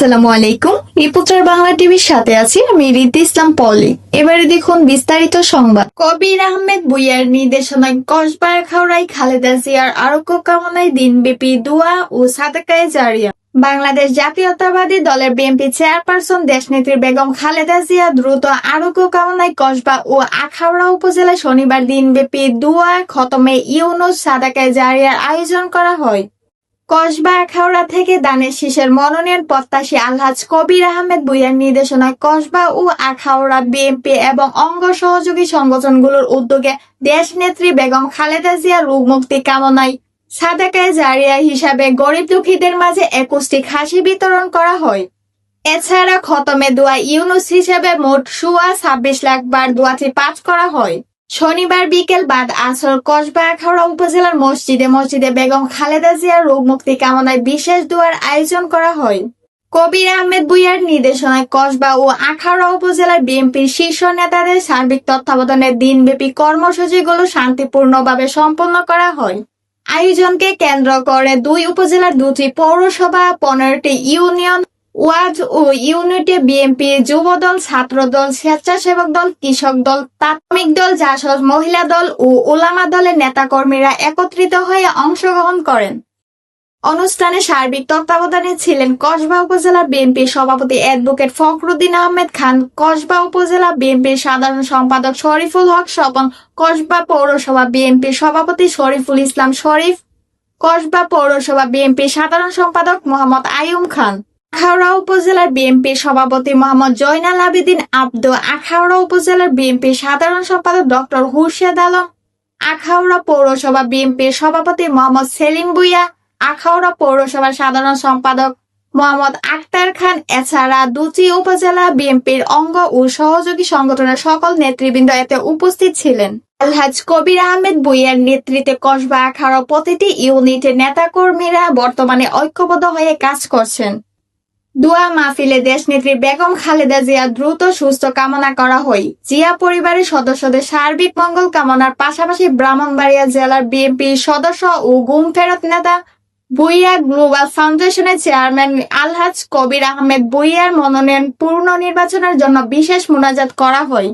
আসসালামু আলাইকুম। রিপোর্টার বাংলা টিভির সাথে আছি আমি রিদ্ধি ইসলাম পলি এবারে দেখুন বিস্তারিত সংবাদ। কবির আহমেদ বুইয়ার নির্দেশনায় কসবার খাওড়াই খালেদা জিয়ার আরোগ্য কামনায় দিনব্যাপী দোয়া ও সাদাকায়ে জারিয়া। বাংলাদেশ জাতীয়তাবাদী দলের বিএনপি চেয়ারপারসন দেশনেত্রী বেগম খালেদা জিয়া দ্রুত আরোগ্য কামনায় কসবা ও আখাউড়া উপজেলায় শনিবার দিনব্যাপী দোয়া খতমে ইউনুস সাদাকায়ে জারিয়ার আয়োজন করা হয়। কসবা আখাউড়া থেকে দানের শীষের মনোনয়ন প্রত্যাশী আলহাজ কবির আহমেদ বুইয়ার নির্দেশনায় কসবা ও আখাউড়া বিএনপি এবং অঙ্গ সহযোগী সংগঠনগুলোর উদ্যোগে দেশনেত্রী বেগম খালেদা জিয়া রোগ মুক্তি কামনায় সাদাকায় জারিয়া হিসাবে গরিব দুঃখীদের মাঝে একুশটি খাসি বিতরণ করা হয়। এছাড়া খতমে দোয়া ইউনুস হিসেবে মোট সুয়া ছাব্বিশ লাখ বার দোয়াটি পাঠ করা হয়। শনিবার বিকেল বাদ আসর কসবা আখাউড়া উপজেলার মসজিদে মসজিদে বেগম খালেদা জিয়ার রোগ মুক্তি কামনায় বিশেষ দোয়ার আয়োজন করা হয়। কবির আহমেদ বুইয়ার নির্দেশনায় কসবা ও আখাউড়া উপজেলার বিএনপির শীর্ষ নেতাদের সার্বিক তত্ত্বাবধানে দিনব্যাপী কর্মসূচিগুলো শান্তিপূর্ণভাবে সম্পন্ন করা হয়। আয়োজনকে কেন্দ্র করে দুই উপজেলার দুটি পৌরসভা, পনেরোটি ইউনিয়ন ওয়ার্ড ও ইউনিটে বিএনপি যুবদল, ছাত্রদল, স্বেচ্ছাসেবক দল, কৃষক দল, প্রাথমিক দল, জাসদ মহিলা দল ও ওলামা দলের নেতাকর্মীরা একত্রিত হয়ে অংশগ্রহণ করেন। অনুষ্ঠানে সার্বিক তত্ত্বাবধানে ছিলেন কসবা উপজেলা বিএনপির সভাপতি অ্যাডভোকেট ফখরুদ্দিন আহমেদ খান, কসবা উপজেলা বিএনপির সাধারণ সম্পাদক শরীফুল হক স্বপন, কসবা পৌরসভা বিএনপির সভাপতি শরীফুল ইসলাম শরীফ, কসবা পৌরসভা বিএনপির সাধারণ সম্পাদক মোহাম্মদ আইয়ুম খান। আখাউড়া উপজেলার বিএনপির সভাপতি মোহাম্মদ জয়নাল আবেদিন আব্দু আখাউড়া উপজেলার বিএনপির সাধারণ সম্পাদক ডক্টর হুরশেদ আলম, আখাউড়া পৌরসভা বিএনপির সভাপতি মোহাম্মদ সেলিম বুইয়া আখাউড়া পৌরসভার সাধারণ সম্পাদক মোহাম্মদ আক্তার খান, এছাড়া দুচি উপজেলা বিএনপির অঙ্গ ও সহযোগী সংগঠনের সকল নেতৃবৃন্দ এতে উপস্থিত ছিলেন। আলহাজ কবির আহমেদ বুইয়ার নেতৃত্বে কসবা, আখাউড়া প্রতিটি ইউনিটের নেতাকর্মীরা বর্তমানে ঐক্যবদ্ধ হয়ে কাজ করছেন। দোয়া মাহফিলে দেশনেত্রী বেগম খালেদা জিয়া দ্রুত সুস্থ কামনা করা হয়। জিয়া পরিবারের সদস্যদের সার্বিক মঙ্গল কামনার পাশাপাশি ব্রাহ্মণবাড়িয়া জেলার বিএনপি সদস্য ও গুম ফেরত নেতা বুইয়া গ্লোবাল ফাউন্ডেশনের চেয়ারম্যান আলহাজ কবির আহমেদ বুইয়ার মনোনয়ন পূর্ণ নির্বাচনের জন্য বিশেষ মোনাজাত করা হয়।